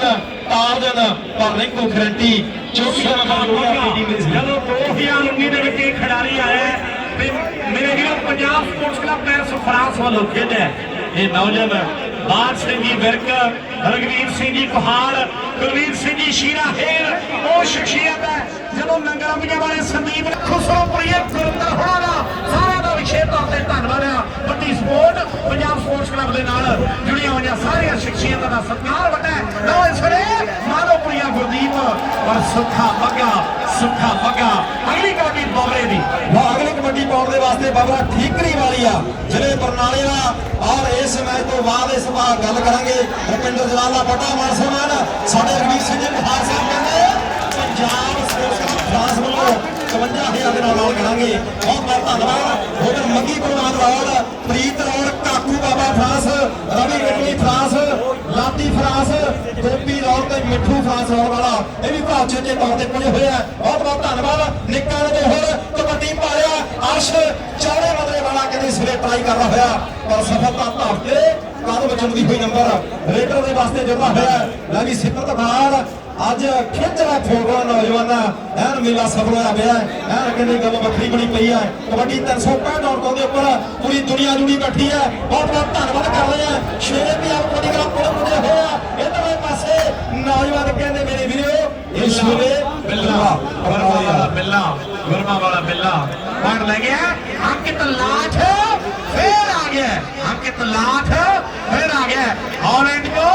ਦਿਨ ਤਾਰ ਦਿਨ ਪਰ ਰਿੰਕੂ ਗਰੰਟੀ 24 ਨੰਬਰ ਜੋੜਿਆ ਪੀਡੀ ਮਿਲ ਸੀ। ਜਦੋਂ 2019 ਦੇ ਵਿੱਚ ਇਹ ਖਿਡਾਰੀ ਆਇਆ ਮੇਰੇ ਵੀਰੋ Punjab sports club Paris France ਵੱਲੋਂ ਖੇਡਿਆ। ਇਹ ਨੌਜਵਾਨ ਬਾਦ ਸਿੰਘ ਜੀ ਵਿਰਕ ਰਗਵੀਰ ਸਿੰਘ ਜੀ ਕੁਹਾੜ ਕੁਲਵੀਰ ਸਿੰਘ ਜੀ ਸ਼ੀਰਾ ਹੇਰ ਉਹ ਸ਼ਖਸੀਅਤ ਹੈ। ਜਦੋਂ ਨੰਗਲ ਅੰਬੀਆਂ ਵਾਲੇ ਸੰਦੀਪ ਖੁਸਰੋ ਪ੍ਰਿਯ ਗੁਰਦਰ ਹੋਣਾ ਦਾ ਸਾਰਿਆਂ ਦਾ ਵਿਸ਼ੇਸ਼ ਤੌਰ ਤੇ ਧੰਨਵਾਦ ਆ ਵੱਡੀ ਸਪੋਰਟ ਪੰਜਾਬ ਸਪੋਰਟਸ ਕਲੱਬ ਦੇ ਨਾਲ ਜੁੜੀਆਂ ਹੋਈਆਂ ਸਾਰੀਆਂ ਸ਼ਖਸੀਅਤਾਂ ਦਾ ਸਤਿਕਾਰ ਵੱਡਾ ਹੈ। ਲਓ ਇਸ ਵੇਲੇ ਮਾਨੋ ਗੁਰਦੀਪ ਔਰ ਸੁੱਖਾ ਬੱਗਾ ਸੁੱਖਾ ਬੱਗਾ। ਅਗਲੀ ਕਬੱਡੀ ਬੋਬਰੇ ਦੀ। ਅਗਲੀ ਕਬੱਡੀ ਪਾਉਣ ਦੇ ਵਾਸਤੇ ਬਾਬਾ ਠੀਕਰੀ ਵਾਲੀ ਆ, ਜ਼ਿਲ੍ਹੇ ਬਰਨਾਲੇ ਦਾ ਔਰ ਇਸ ਮੈਚ ਤੋਂ ਬਾਅਦ ਇਸ ਵਾਰ ਗੱਲ ਕਰਾਂਗੇ। ਰੁਪਿੰਦਰ ਜਲਾਲਾ ਬਟਾ ਮਾਨ ਸਨਮਾਨ ਸਾਡੇ ਰਣਜੀਤ ਸਿੰਘ ਜੀ ਸਾਹਿਬ ਕਹਿੰਦੇ ਪੰਜਾਬ ਸਪੋਰਟਸ ਕਲੱਬ ਫਰਾਂਸ ਵੱਲੋਂ 51000 ਦੇ ਨਾਲ ਨਾਲ ਕਰਾਂਗੇ। ਬਹੁਤ ਬਹੁਤ ਧੰਨਵਾਦ। ਉਧਰ ਮੰਗੀ ਕੁਲਵਾਨ ਰੌਲ ਪ੍ਰੀਤ ਫਰਾਂਸ, ਰਵੀ ਗੱਡੀ ਫਰਾਂਸ, ਲਾਤੀ ਫਰਾਂਸ, ਗੋਪੀ ਰੌਲ ਤੇ ਮਿੱਠੂ ਫਰਾਂਸ ਰੌਲ ਵਾਲਾ। ਇਹ ਵੀ ਭਾਵ ਚੇਤੇ ਤੌਰ ਤੇ ਪੁੱਜੇ ਹੋਏ ਬਹੁਤ ਬਹੁਤ ਧੰਨਵਾਦ। ਨਿੱਕਾ ਨੇ ਹੋਰ ਕਬੱਡੀ ਪਾਲਿਆ। ਅਰਸ਼ ਚੌੜੇ ਬਦਲੇ ਵਾਲਾ ਕਹਿੰਦੇ ਸਿਰੇ ਟਰਾਈ ਕਰਦਾ ਹੋਇਆ। ਪਰ ਸਫਲਤਾ ਧਾਰ ਕੇ ਕਾਦ ਵਿੱਚ ਵੀ ਹੋਈ ਨੰਬਰ ਰੇਡਰ ਦੇ ਵਾਸਤੇ ਜੁੜਦਾ ਹੋਇਆ। ਲੈ ਵੀ ਸਿਫਰ ਬਾੜ ਅੱਜ ਖੇਚਲਾ ਫੋਗਲਾ ਨੌਜਵਾਨਾਂ ਐਨ ਮੇਲਾ ਸਫਲ ਹੋਇਆ ਪਿਆ। ਐਨ ਕਹਿੰਦੇ ਗੱਲ ਵੱਖਰੀ ਬਣੀ ਪਈ ਹੈ। ਕਬੱਡੀ 365 ਆਊਟਾਂ ਦੇ ਉੱਪਰ ਪੂਰੀ ਦੁਨੀਆ ਜੁੜੀ ਬੈਠੀ ਹੈ। ਬਹੁਤ ਬਹੁਤ ਧੰਨਵਾਦ ਕਰਦੇ ਆ ਸ਼ੇਰੇ ਵੀ ਆਪ ਕਬੱਡੀ ਕਲੱਬ ਕੋਲ ਪੁੱਜੇ ਹੋਏ ਆ। ਇਧਰਲੇ ਪਾਸੇ ਨੌਜਵਾਨ ਕਹਿੰਦੇ ਮੇਰੇ ਵੀਰੋ ਇਸ ਵੇਲੇ ਬਿੱਲਾ ਵਰਮਾ ਵਾਲਾ ਬਿੱਲਾ ਵਰਮਾ ਵਾਲਾ ਬਿੱਲਾ ਪੁਆਇੰਟ ਲੈ ਗਿਆ। ਅੰਕਿਤ ਲਾਠ ਫੇਰ ਆ ਗਿਆ। ਅੰਕਿਤ ਲਾਠ ਫੇਰ ਆ ਗਿਆ। ਹਾਲੈਂਡ ਕੋ